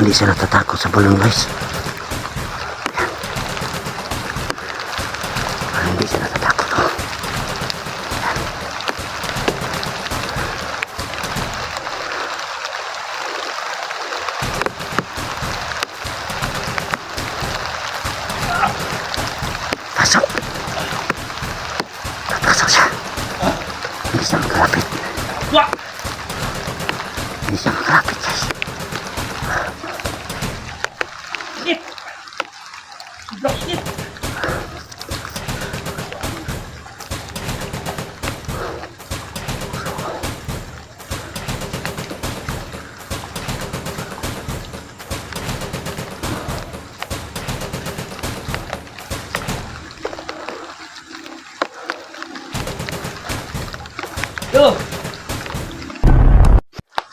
Hindi sila natatakot sa balon guys.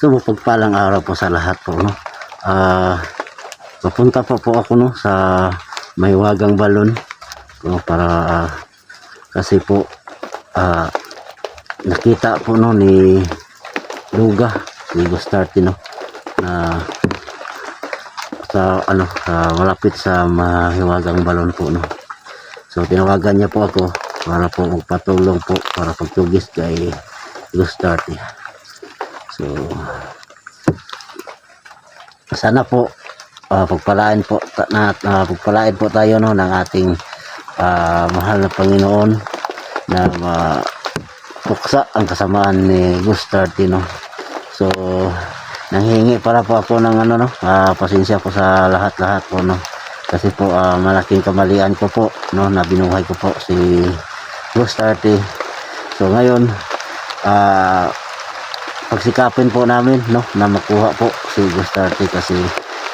So, mapagpalang araw po sa lahat po, no? Ah, papunta pa po ako, no, sa Maywagang Balon, no, para, ah, kasi po, ah, nakita po, no, ni Luga, ni Gustarte, no, na, sa, ano, sa, malapit sa Mahiwagang Balon po, no. So, tinawagan niya po ako, para po magpatulong po, para pagtugis kay Gustarte. So, sana po ah, pagpalain po na ah, pagpalain po tayo no ng ating ah, mahal na Panginoon na mapuksa ang kasamaan ni Gustardino. So, nanghingi para po ako ng ano no, ah, pasensya po sa lahat-lahat po no. Kasi po ah, malaking kamalian ko po no na binuhay ko po si Gustarte. So ngayon ah pagsikapin po namin no na makuha po si Gustarte kasi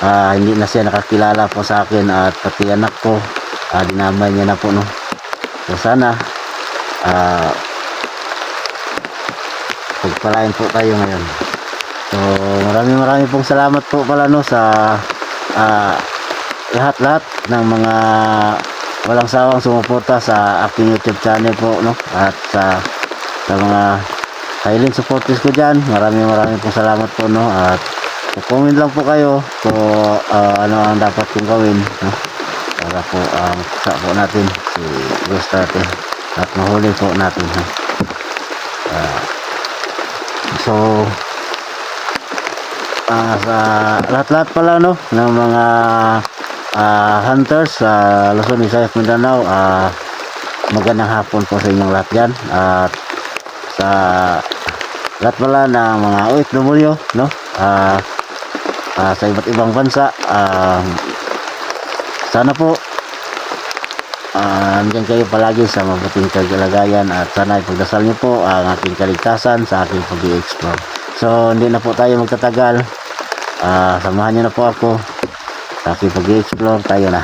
ah, hindi na siya nakakilala po sa akin at pati anak ko ah, dinamay niya na po no. So sana ah, pagpalain po tayo ngayon. So maraming maraming pong salamat po pala no sa ah, lahat-lahat ng mga walang sawang sumuporta sa aking YouTube channel po no at sa sa mga silent supporters ko dyan maraming maraming po salamat po no? At comment lang po kayo kung ah, ano ang dapat kong gawin no? Para po uh, makasa po natin si Gustate at mahuli po natin no? Ah, so ah, sa lahat-lahat pala no? Ng mga ah, hunters sa Luzon, Visayas, Mindanao ah, magandang hapon po sa inyong lahat dyan. At sa lahat pala ng mga OFW no? Ah ah, sa iba't ibang bansa ah, sana po ah, andyan kayo palagi sa mabuting kalagayan at sana ipagdasal niyo po ang aking kaligtasan sa aking pag-i-explore. So hindi na po tayo magtatagal. Ah, samahan niyo na po ako sa aking pag-i-explore. Tayo na.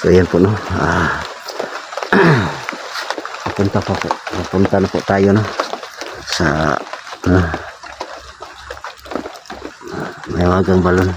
So yan po no? Ah Papunta pa po. Papunta na po tayo no. Sa ano. May wagang balon.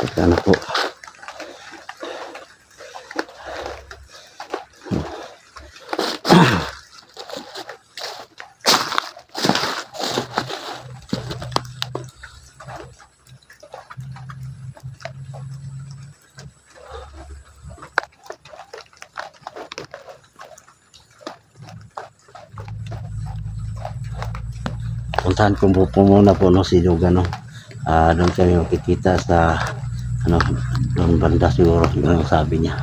Teka na po. Puntahan ko po, po muna po no, si Luga no. Ah, doon kami makikita sa ano, doon banda siguro yun ang sabi niya.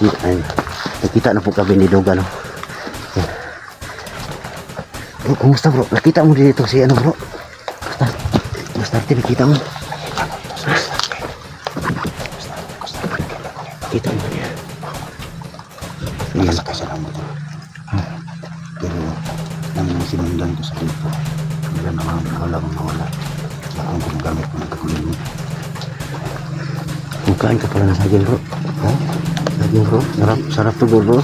Kasi ayun. Nakita na po kami ni Doga, no? Yan. Bro, kumusta bro? Nakita mo dito si ano bro? Basta, basta natin nakita mo. Kita mo niya. Ko. Pero nang sinundan ko sa wala naman wala gumagamit ng. Bukaan ka pala ng saging bro. Ha? Saging bro. Sarap, sarap to bro.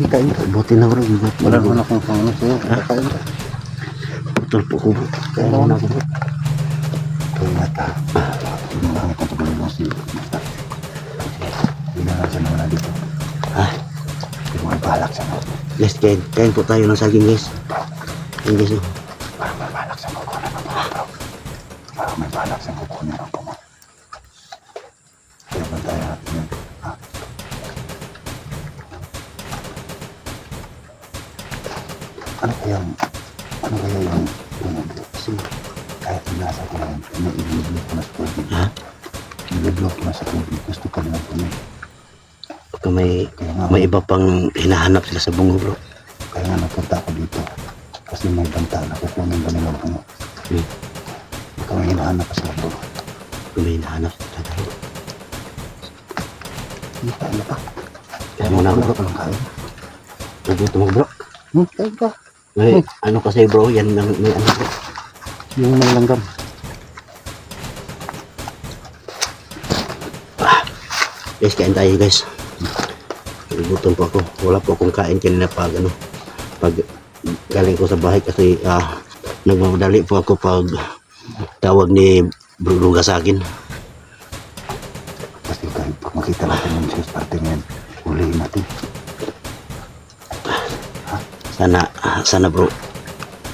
Kita niyo. Buti na bro. Buti Wala na bro. naman akong pangano sa'yo. Kakain ka. Putol po ko bro. Kaya mo na bro. Kaya mata. Gumagamit ng kakulong si Mata. Na lang siya nawala dito. Ha? Hindi mo balak sa mga. Guys, kain, kain po tayo ng saging guys. Kain guys. oh. Parang Ano kaya yung ano kaya yung yung kasi kahit nasa ko lang na i-block ko na sa tubig. Ha? I-block na sa tubig. Gusto ko lang kami. Baka may, Kaya nga, may iba pang hinahanap sila sa bungo bro. kaya nga napunta ako dito. Kasi may banta na kukunin ba nila bungo. Hmm. Baka may hinahanap pa sila bro. Baka may hinahanap sila bro. Kita na pa. Kaya mo na bro. Bro, anong kain? Nagutom mo bro. Hmm, kain May, ano kasi bro, yan ang may ano bro. Yung may langgam. Guys, kain tayo guys. Nagutom po ako. Wala po akong kain kanina pag ano. Pag galing ko sa bahay kasi ah, nagmamadali po ako pag tawag ni Luga sa akin. Kasi kahit pag makita natin yung sales party ngayon, ulihin natin. Sana, sana bro,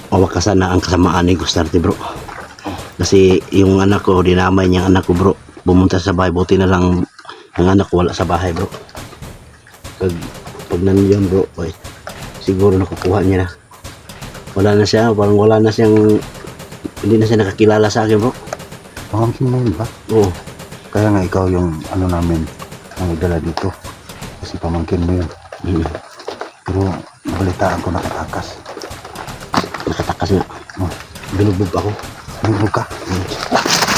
mawaka sana ang kasamaan ni Gustarte bro. Kasi yung anak ko, dinamay niya anak ko bro. Pumunta sa bahay, buti na lang ang anak ko wala sa bahay bro. Pag, pag nandiyan bro, ay, siguro nakukuha niya na. Wala na siya, parang wala na siyang, hindi na siya nakakilala sa akin bro. Pamangkin mo yun ba? Oo, Kaya nga ikaw yung ano namin, ang idala dito. Kasi pamangkin mo yun. mm, Pero nabalitaan ko nakatakas. nakatakas nga. Binugbog ako. Bubog ka. May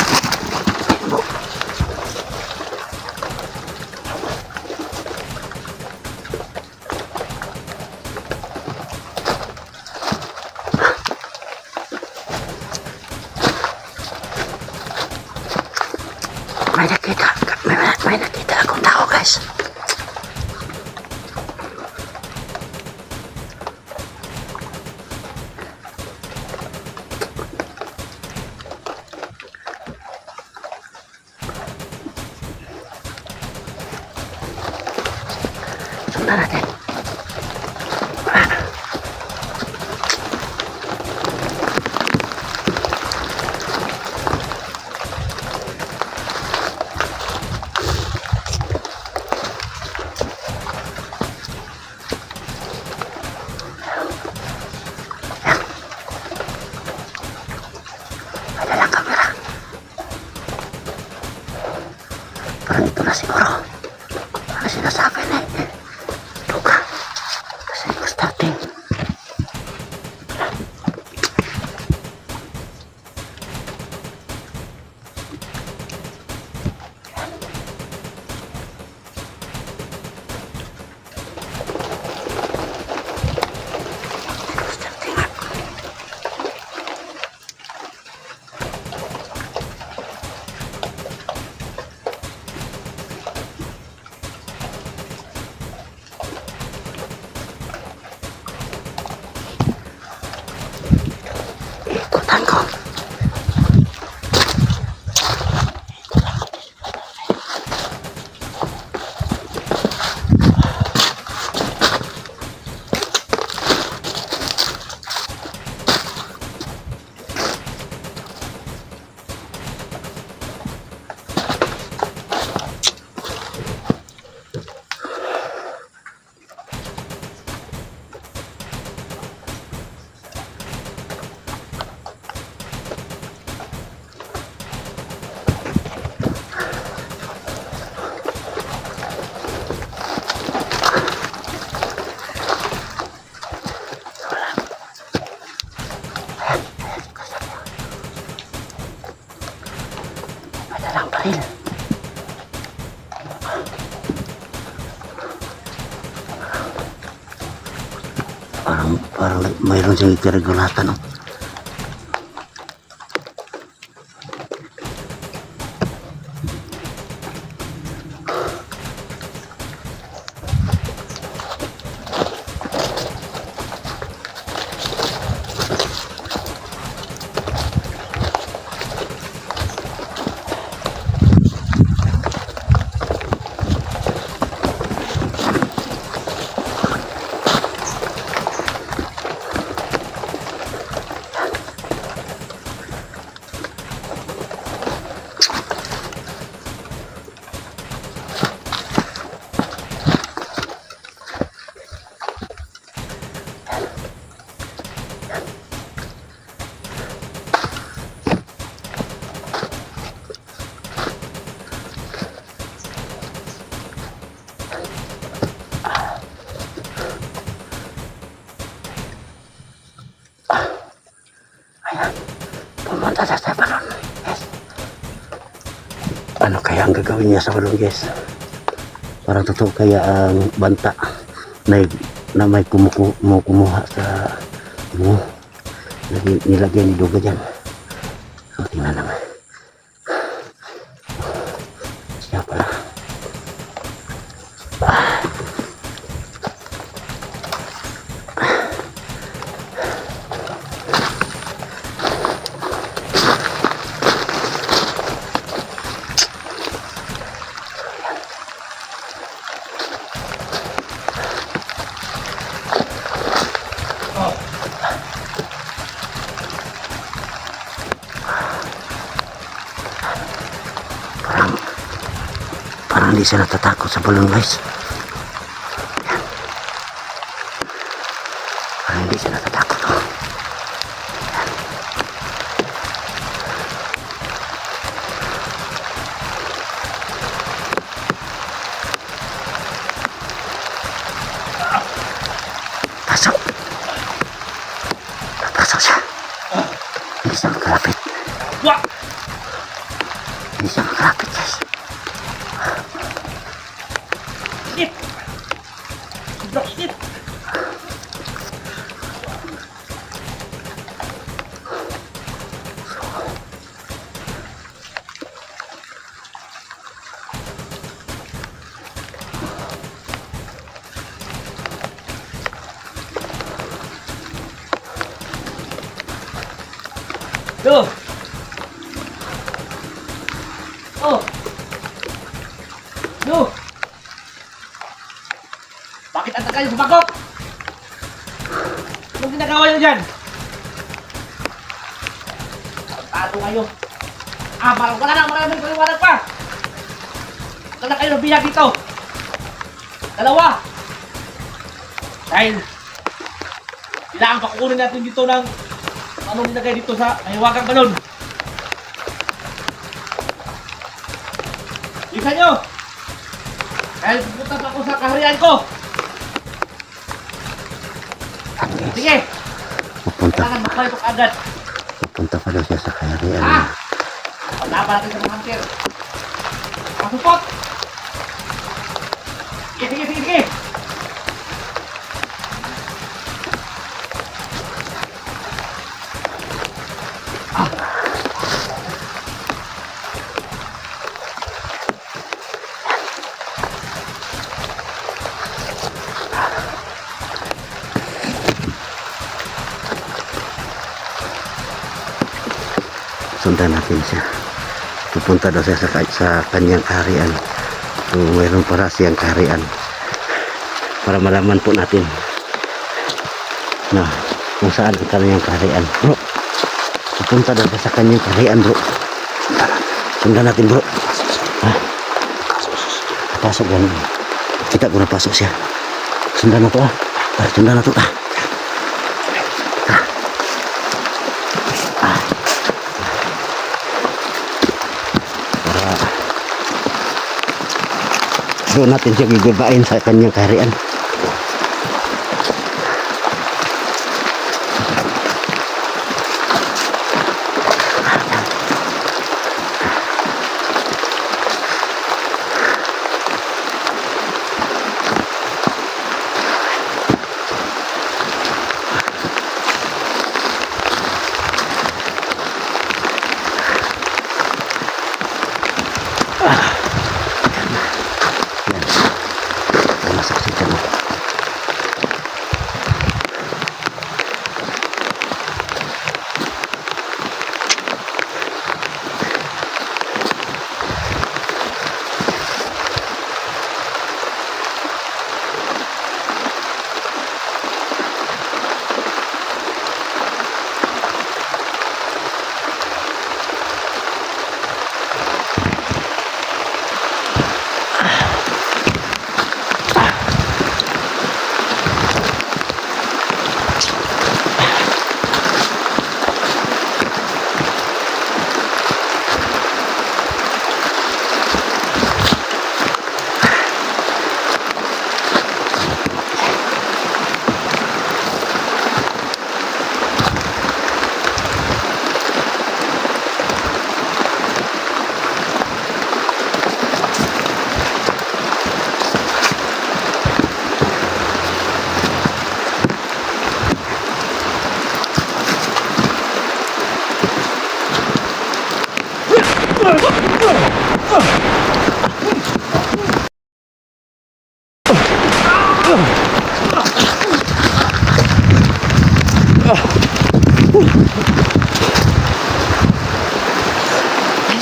Madalang baril. Parang, parang mayroon siyang ikarigulatan. Oh. Pumunta siya sa balon. Yes. Ano kaya ang gagawin niya sa balon, guys? Parang totoo kaya ang banta na, na may kumuku, mo kumuha sa. Lagi, nilagyan ni Duga dyan. So, tingnan naman. Siya pala. Parang, parang hindi siya natatakot sa balon, guys. Parang hindi siya natatakot. Oh. Pasok. Pasok siya. Hindi siya makalapit. Hindi siya makalapit, Yo! Oh! Yo! Bakit ang tagal sa bakok? Anong ginagawa niyo dyan? Tato kayo. Ah, parang wala na, maraming paliwanag pa. Wala na kayo ng bihag dito. Dalawa. Dahil, kailangan pakukunin natin dito ng anong nilagay dito sa mahiwagang balon. Bisa nyo! Dahil pupunta pa ako sa kaharian ko! Sige! Pupunta, Kailangan makabalik ko agad! pupunta pa daw siya sa kaharian. Ha? Laban natin sa mga hunter! Pasupot! Sige, sige, sige, sige! Sundan natin siya. Pupunta daw siya sa, sa kanyang kaharian. Kung mayroon para siyang kaharian. Para malaman po natin na kung saan ang kanyang kaharian. Bro, pupunta daw siya sa kanyang kaharian bro. Sundan natin bro. Ha? Pasok yan. Kita ko na pasok siya. Sundan na to ah. Ah, Sundan na to ah. Doon natin siya gigibain sa kanyang kaharian.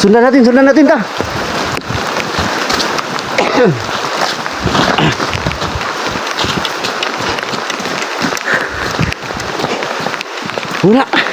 Sundan natin, sundan natin ta. Wala.